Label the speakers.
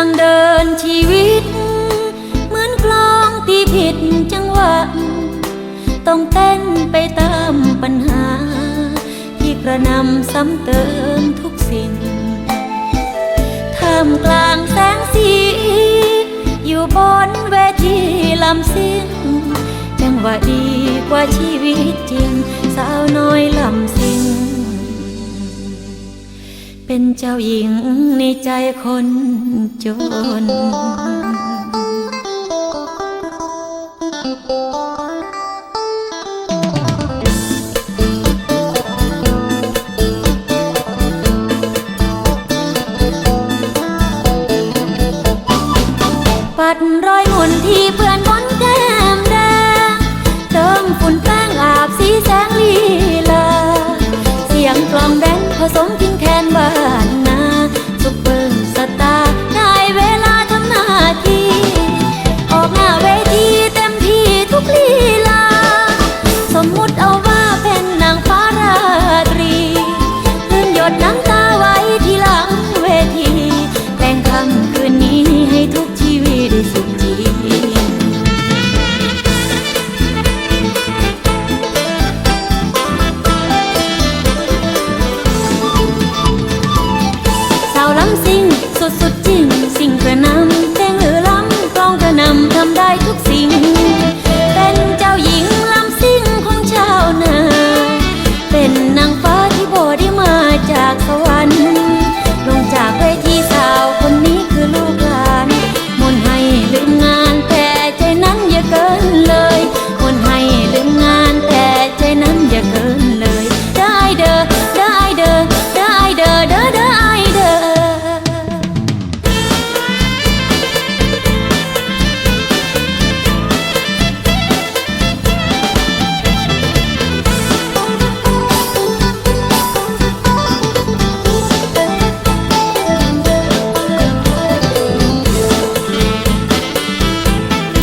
Speaker 1: างเดินชีวิต เหมือนกลองตีผิดจังหวะ ต้องเต้นไปตามปัญหา ที่กระนำซ้ำเติมทุกสิ่งท่ามกลางแสงสี อยู่บนเวทีลำซิ่งจังหวะดีกว่าชีวิตจริงสาวน้อย เป็นเจ้าหญิงในใจคนจน ปัดรอยหมุนที่เปื้อนบนก้ ดน้ำตา